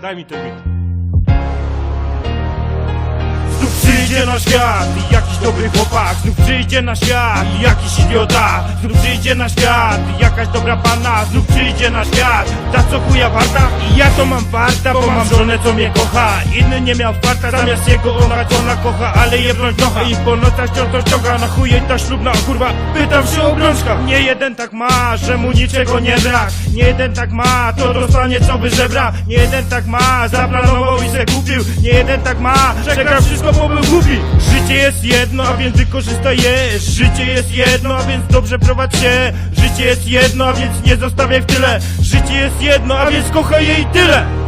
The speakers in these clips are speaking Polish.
Dai-mi tu mito. Przyjdzie na świat jakiś dobry chłopak Znów przyjdzie na świat jakiś idiota Znów przyjdzie na świat jakaś dobra pana Znów przyjdzie na świat. Za co chuja warta? I ja to mam warta, bo mam żonę co mnie kocha. Inny nie miał farta, zamiast jego ona ona kocha Ale jebnąć nocha. I po nocach wciąż to ściąga Na chuje ta ślubna kurwa, pytam się o brączkach Nie jeden tak ma, że mu niczego nie brak. Nie jeden tak ma, to dostanie co wyżebra Nie jeden tak ma, zaplanował i se kupił. Nie jeden tak ma, że gra wszystko, bo był Życie jest jedno, a więc wykorzystaj je. Życie jest jedno, a więc dobrze prowadź się. Życie jest jedno, a więc nie zostawiaj w tyle. Życie jest jedno, a więc kochaj je i tyle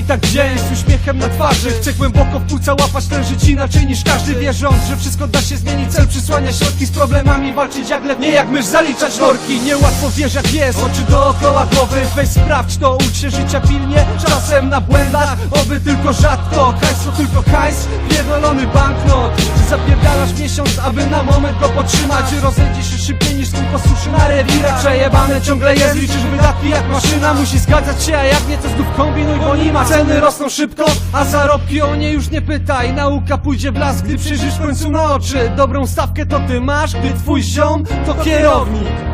codziennie witać dzień z uśmiechem na twarzy. Chcę głęboko w płuca łapać ten żyć inaczej niż każdy Wierząc, że wszystko da się zmienić. Cel przysłania środki z problemami Walczyć jak lew, nie jak mysz, zaliczać norki Niełatwo wiesz jak jest, oczy dookoła głowy. Weź sprawdź to, ucz się życia pilnie. Czasem na błędach, oby tylko rzadko. Hajs to tylko hajs, pierdolony banknot. Zapierdalasz miesiąc, aby na moment go podtrzymać Rozejdzie się szybciej niż swój posuszy na rewirach? Przejebane ciągle jest, liczysz wydatki jak maszyna. Musi zgadzać się, a jak nie to znów kombinuj, bo nie ma Ceny rosną szybko, a zarobki o nie już nie pytaj. Nauka pójdzie w las, gdy przyjrzysz w końcu na oczy. Dobrą stawkę to ty masz, gdy twój ziom to kierownik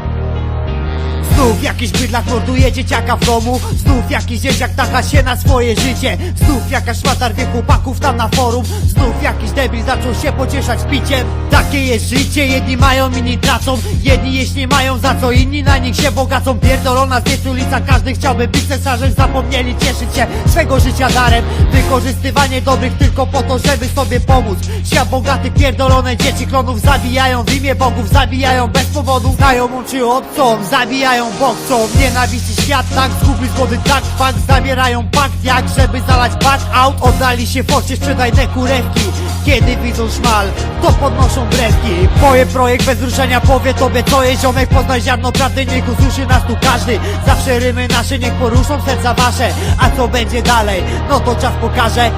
Znów jakiś bydlak morduje dzieciaka w domu. Znów jakiś dzieciak tacha się na swoje życie. Znów jakaś szmata rwie chłopaków tam na forum. Znów jakiś debil zaczął się pocieszać piciem. Takie jest życie, jedni mają, inni tracą. Jedni jeśli mają za co, inni na nich się bogacą. Pierdolona z ulica, każdy chciałby być cesarzem. Zapomnieli cieszyć się swego życia darem. Wykorzystywanie dobrych tylko po to, żeby sobie pomóc. Świat bogaty, pierdolone dzieci klonów Zabijają w imię bogów, zabijają bez powodu. Znajomą czy obcą, zabijają bokcą Nienawiści świat tak, zguby zgody tak Fakt zabierają pakt jak żeby zalać back out Oddali się focie, sprzedajne kurewki. Kiedy widzą szmal, to podnoszą brewki. Moje projekt bez ruszenia powie tobie co jest ziomek Poznaj ziarno prawdy, niech usłyszy nas tu każdy. Zawsze rymy nasze niech poruszą serca wasze. A co będzie dalej, no to czas pokaże